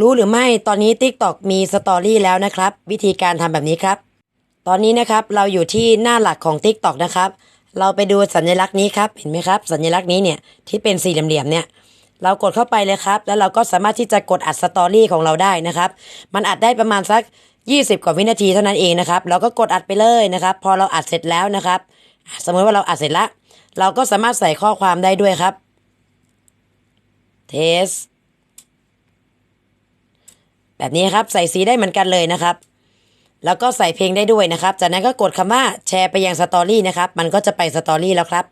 รู้หรือไม่ตอนนี้ TikTok มีสตอรี่แล้วนะครับ วิธีการทำแบบนี้ครับ ตอนนี้นะครับเราอยู่ที่หน้าหลักของ TikTok นะครับ เราไปดูสัญลักษณ์นี้ครับเห็นไหมครับ สัญลักษณ์นี้เนี่ยที่เป็นสี่เหลี่ยมเนี่ย เรากดเข้าไปเลยครับ แล้วเราก็สามารถที่จะกดอัดสตอรี่ของเราได้นะครับ มันอัดได้ประมาณสัก 20 กว่าวินาทีเท่านั้นเองนะครับ เราก็กดอัดไปเลยนะครับ พอเราอัดเสร็จแล้วนะครับ สมมติว่าเราอัดเสร็จแล้ว เราก็สามารถใส่ข้อความได้ด้วยครับเทส แบบนี้ครับใส่สีได้เหมือนกันเลยนะครับ แล้วก็ใส่เพลงได้ด้วยนะครับ จากนั้นก็กดคำว่าแชร์ไปยังสตอรี่นะครับ มันก็จะไปสตอรี่แล้วครับ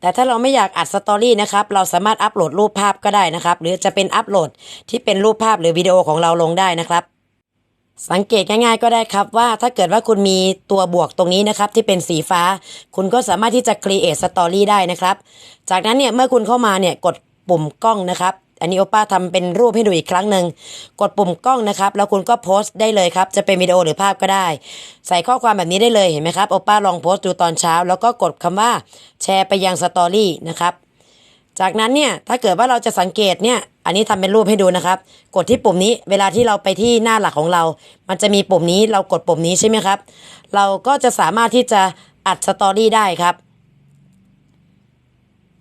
แต่ถ้าเราไม่อยากอัดสตอรี่นะครับ เราสามารถอัปโหลดรูปภาพก็ได้นะครับ หรือจะเป็นอัปโหลดที่เป็นรูปภาพหรือวิดีโอของเราลงได้นะครับ สังเกตง่ายๆก็ได้ครับว่าถ้าเกิดว่าคุณมีตัวบวกตรงนี้นะครับ ที่เป็นสีฟ้า คุณก็สามารถที่จะ create story ได้นะครับ จากนั้นเนี่ยเมื่อคุณเข้ามาเนี่ยกดปุ่มกล้องนะครับ อันนี้โอป้าทำเป็นรูปให้ดูอีกครั้งหนึ่งกดปุ่มกล้องนะครับ แล้วคุณก็โพสต์ได้เลยครับ จะเป็นวิดีโอหรือภาพก็ได้ ใส่ข้อความแบบนี้ได้เลยเห็นไหมครับโอป้าลองโพสต์ดูตอนเช้า แล้วก็กดคำว่าแชร์ไปยังสตอรี่นะครับจากนั้นเนี่ยถ้าเกิดว่าเราจะสังเกตเนี่ยอันนี้ทำเป็นรูปให้ดูนะครับ กดที่ปุ่มนี้เวลาที่เราไปที่หน้าหลักของเรา มันจะมีปุ่มนี้เรากดปุ่มนี้ใช่ไหมครับ เราก็จะสามารถที่จะอัดสตอรี่ได้ครับ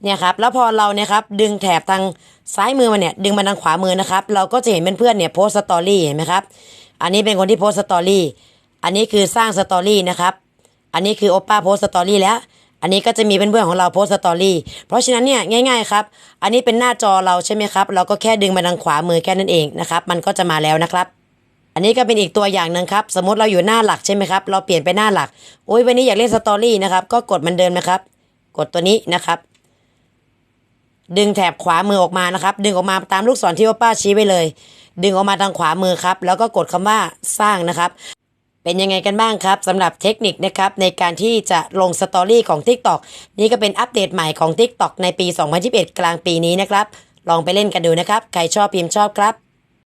เนี่ยครับแล้วพอเราเนี่ยครับดึงแถบทางซ้ายมือมาเนี่ยดึงมาทางขวามือนะครับ เราก็จะเห็นเพื่อนๆเนี่ยโพสสตอรี่เห็นไหมครับอันนี้เป็นคนที่โพสสตอรี่อันนี้คือสร้างสตอรี่นะครับอันนี้คือโอป้าโพสสตอรี่แล้วอันนี้ก็จะมีเพื่อนๆของเราโพสสตอรี่เพราะฉะนั้นเนี่ยง่ายๆครับอันนี้เป็นหน้าจอเราใช่ไหมครับเราก็แค่ดึงมาทางขวามือแค่นั้นเองนะครับมันก็จะมาแล้วนะครับอันนี้ก็เป็นอีกตัวอย่างหนึ่งครับ สมมติเราอยู่หน้าหลักใช่ไหมครับ เราเปลี่ยนไปหน้าหลักโอ้ยวันนี้อยากเล่นสตอรี่นะครับ ก็กดมันเดิมนะครับ กดตัวนี้นะครับ ดึงแถบขวามือออกมานะครับ ดึงออกมาตามลูกศรที่ว่าป้าชี้ไว้เลย ดึงออกมาทางขวามือครับ แล้วก็กดคำว่าสร้างนะครับ เป็นยังไงกันบ้างครับสำหรับเทคนิคนะครับในการที่จะลงสตอรี่ของ TikTok นี่ก็เป็นอัปเดตใหม่ของ TikTok ในปี 2021 กลางปีนี้นะครับ ลองไปเล่นกันดูนะครับ ใครชอบพิมพ์ชอบครับ